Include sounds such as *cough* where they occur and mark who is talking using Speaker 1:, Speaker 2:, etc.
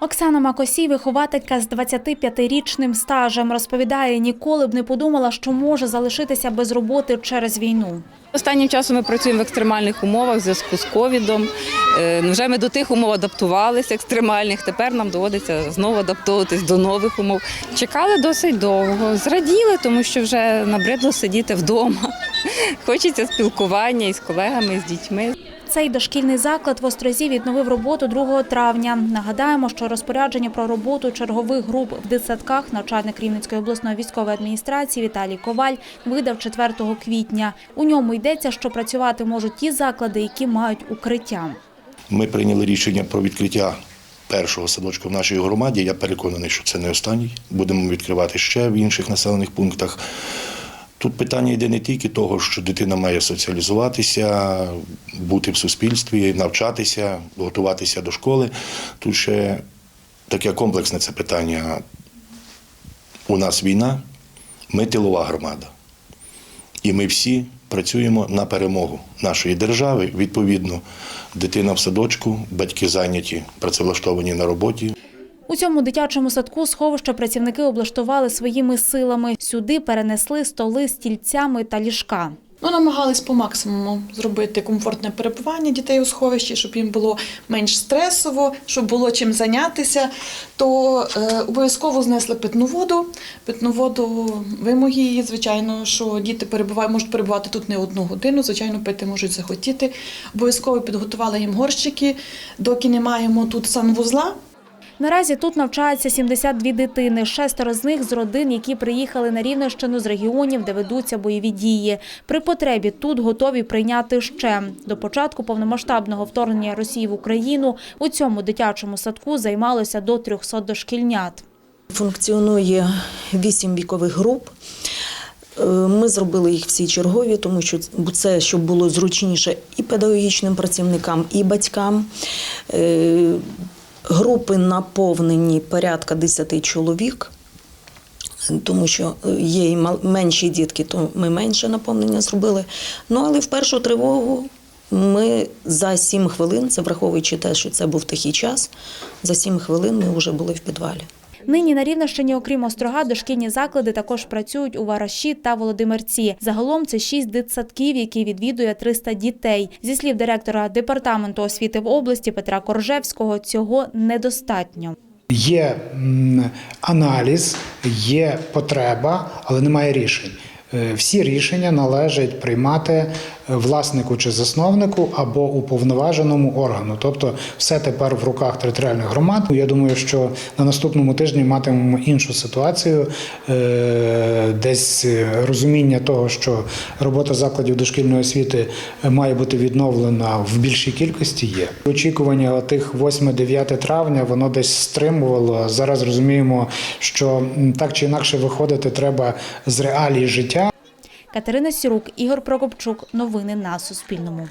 Speaker 1: Оксана Макосій, вихователька з 25-річним стажем, розповідає, ніколи б не подумала, що може залишитися без роботи через війну.
Speaker 2: Останнім часом ми працюємо в екстремальних умовах в зв'язку з ковідом. Е, Вже ми до тих умов адаптувалися екстремальних. Тепер нам доводиться знову адаптуватись до нових умов. Чекали досить довго, зраділи, тому що вже набридло сидіти вдома. *laughs* Хочеться спілкування із колегами, з дітьми.
Speaker 1: Цей дошкільний заклад в Острозі відновив роботу 2 травня. Нагадаємо, що розпорядження про роботу чергових груп в дитсадках начальник Рівненської обласної військової адміністрації Віталій Коваль видав 4 квітня. У ньому йдеться, що працювати можуть ті заклади, які мають укриття.
Speaker 3: Ми прийняли рішення про відкриття першого садочка в нашій громаді. Я переконаний, що це не останній. Будемо відкривати ще в інших населених пунктах. Тут питання йде не тільки того, що дитина має соціалізуватися, бути в суспільстві, навчатися, готуватися до школи. Тут ще таке комплексне це питання. У нас війна, ми тилова громада. І ми всі працюємо на перемогу нашої держави. Відповідно, дитина в садочку, батьки зайняті, працевлаштовані на роботі.
Speaker 1: У цьому дитячому садку сховище працівники облаштували своїми силами. Сюди перенесли столи з стільцями та ліжка.
Speaker 4: Ну, намагались по максимуму зробити комфортне перебування дітей у сховищі, щоб їм було менш стресово, щоб було чим зайнятися. То е, обов'язково знесли питну воду. Питну воду вимоги її, звичайно, що діти перебувають, можуть перебувати тут не одну годину. Звичайно, пити можуть захотіти. Обов'язково підготували їм горщики, доки не маємо тут санвузла.
Speaker 1: Наразі тут навчаються 72 дитини. Шестеро з них з родин, які приїхали на Рівненщину з регіонів, де ведуться бойові дії. При потребі тут готові прийняти ще. До початку повномасштабного вторгнення Росії в Україну у цьому дитячому садку займалося до 300 дошкільнят.
Speaker 5: Функціонує вісім вікових груп. Е, Ми зробили їх всі чергові, тому що це щоб було зручніше і педагогічним працівникам, і батькам. Е, Групи наповнені порядка 10 чоловік, тому що є і менші дітки, то ми менше наповнення зробили. Ну але в першу тривогу ми за 7 хвилин, це враховуючи те, що це був тихий час, за 7 хвилин ми вже були в підвалі.
Speaker 1: Нині на Рівненщині, окрім Острога, дошкільні заклади також працюють у Вараші та Володимирці. Загалом це шість дитсадків, які відвідує 300 дітей. Зі слів директора департаменту освіти в області Петра Коржевського, цього недостатньо.
Speaker 6: Є аналіз, є потреба, але немає рішень. Е, Всі рішення належить приймати власнику чи засновнику або уповноваженому органу. Тобто, все тепер в руках територіальних громад. Я думаю, що на наступному тижні матимемо іншу ситуацію, е, десь розуміння того, що робота закладів дошкільної освіти має бути відновлена в більшій кількості. Є очікування тих 8-9 травня, воно десь стримувало. Зараз розуміємо, що так чи інакше виходити треба з реалій життя.
Speaker 1: Катерина Сірук, Ігор Прокопчук. Новини на Суспільному.